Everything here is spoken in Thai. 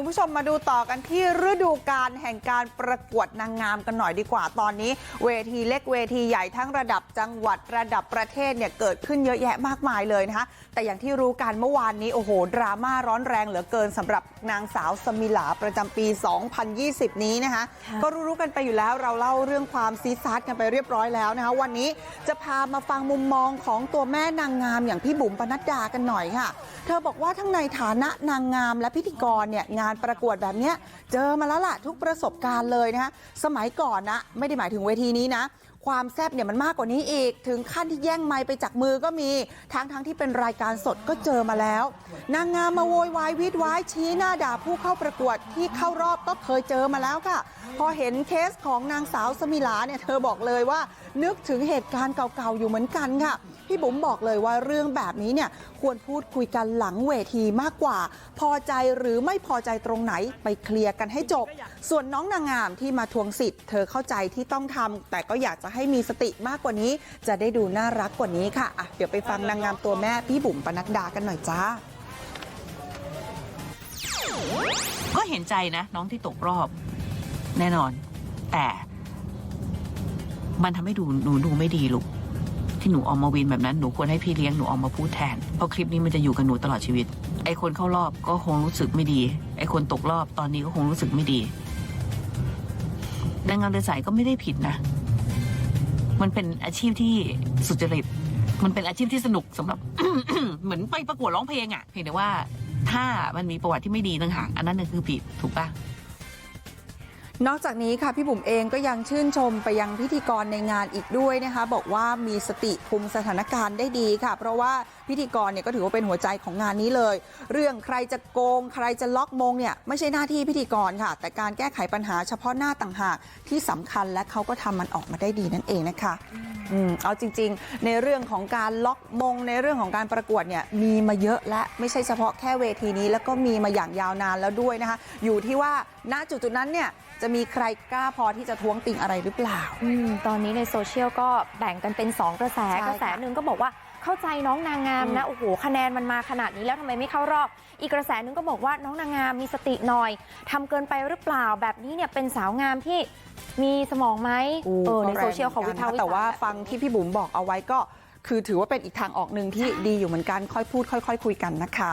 คุณผู้ชมมาดูต่อกันที่ฤดูกาลแห่งการประกวดนางงามกันหน่อยดีกว่าตอนนี้ เวทีเล็กเวทีใหญ่ทั้งระดับจังหวัดระดับประเทศเนี่ยเกิดขึ้นเยอะแยะมากมายเลยนะคะแต่อย่างที่รู้กันเมื่อวานนี้โอ้โหดราม่าร้อนแรงเหลือเกินสำหรับนางสาวสมิลาประจำปี 2020 นี้นะคะก็รู้ๆกันไปอยู่แล้วเราเล่าเรื่องความซีดซาดกันไปเรียบร้อยแล้วนะคะวันนี้จะพามาฟังมุมมองของตัวแม่นางงามอย่างพี่บุ๋มปนัดดากันหน่อยค่ะ เธอบอกว่าทั้งในฐานะนางงามและพิธีกรเนี่ยงานประกวดแบบนี้เจอมาแล้วล่ะทุกประสบการณ์เลยนะฮะสมัยก่อนนะไม่ได้หมายถึงเวทีนี้นะความแซบเนี่ยมันมากกว่านี้อีก ถึงขั้นที่แย่งไม้ไปจากมือก็มีทั้งทั้งที่เป็นรายการสดก็เจอมาแล้ว นางงามมาโวยวายวิดวายชี้หน้าด่าผู้เข้าประกวดที่เข้ารอบก็เคยเจอมาแล้วค่ะ พอเห็นเคสของนางสาวสมิลาเนี่ยเธอบอกเลยว่า นึกถึงเหตุการณ์เก่าๆอยู่เหมือนกันค่ะพี่บุ๋มบอกเลยว่าเรื่องแบบนี้เนี่ยควรพูดคุยกันหลังเวทีมากกว่า พอใจหรือไม่พอใจตรงไหนไปเคลียร์กันให้จบ ส่วนน้องนางงามที่มาทวงสิทธิ์เธอเข้าใจที่ต้องทำแต่ก็อยากจะให้มีสติมากกว่านี้ จะได้ดูน่ารักกว่านี้ค่ะอะเดี๋ยวไปฟังนางงามตัวแม่พี่บุ๋มปนัดดากันหน่อยจ้า ก็เห็นใจนะ น้องที่ตกรอบ แน่นอน แต่มันทำให้ดูหนูดูไม่ดีลูกที่หนูออกมาวินแบบนั้นหนูควรให้พี่เลี้ยงหนูออกมาพูดแทน เพราะคลิปนี้มันจะอยู่กับหนูตลอดชีวิต ไอคนเข้ารอบก็คงรู้สึกไม่ดี ไอคนตกรอบตอนนี้ก็คงรู้สึกไม่ดีนางงามเดินสายก็ไม่ได้ผิดนะ มันเป็นอาชีพที่สุจริต มันเป็นอาชีพที่สนุกสำหรับ เหมือนไปประกวดร้องเพลงอะ่ะเพียงแต่ว่าถ้ามันมีประวัติที่ไม่ดีต่างหากอันนั้นน่งคือผิดถูกปะ นอกจากนี้ค่ะพี่บุ๋มเองก็ยังชื่นชมไปยังพิธีกรในงานอีกด้วยนะคะ บอกว่ามีสติคุมสถานการณ์ได้ดีค่ะ เพราะว่าพิธีกรเนี่ยก็ถือว่าเป็นหัวใจของงานนี้เลย เรื่องใครจะโกง ใครจะล็อกมงเนี่ยไม่ใช่หน้าที่พิธีกรค่ะ แต่การแก้ไขปัญหาเฉพาะหน้าต่างหากที่สำคัญและเขาก็ทำมันออกมาได้ดีนั่นเองนะคะเอาจริง ๆ ในเรื่องของการล็อกมง ในเรื่องของการประกวดเนี่ยมีมาเยอะและไม่ใช่เฉพาะแค่เวทีนี้ แล้วก็มีมาอย่างยาวนานแล้วด้วยนะคะ อยู่ที่ว่าณจุดๆนั้นเนี่ยจะมีใครกล้าพอที่จะท้วงติงอะไรหรือเปล่า อืมตอนนี้ในโซเชียลก็แบ่งกันเป็น 2 กระแสใช่กระแสหนึ่งก็บอกว่าเข้าใจน้องนางงามนะโอ้โหคะแนนมันมาขนาดนี้แล้วทำไมไม่เข้ารอบ อีกกระแสหนึ่งก็บอกว่าน้องนางงามมีสติหน่อยทำเกินไปหรือเปล่าแบบนี้เนี่ยเป็นสาวงามที่มีสมองไหมเออในโซเชียลเขาวิพากษ์วิจารณ์แต่ว่าฟังที่พี่บุ๋มบอกเอาไว้ก็ คือถือว่าเป็นอีกทางออกหนึ่งที่ดีอยู่เหมือนกันค่อยพูดค่อย ๆ คุยกันนะคะ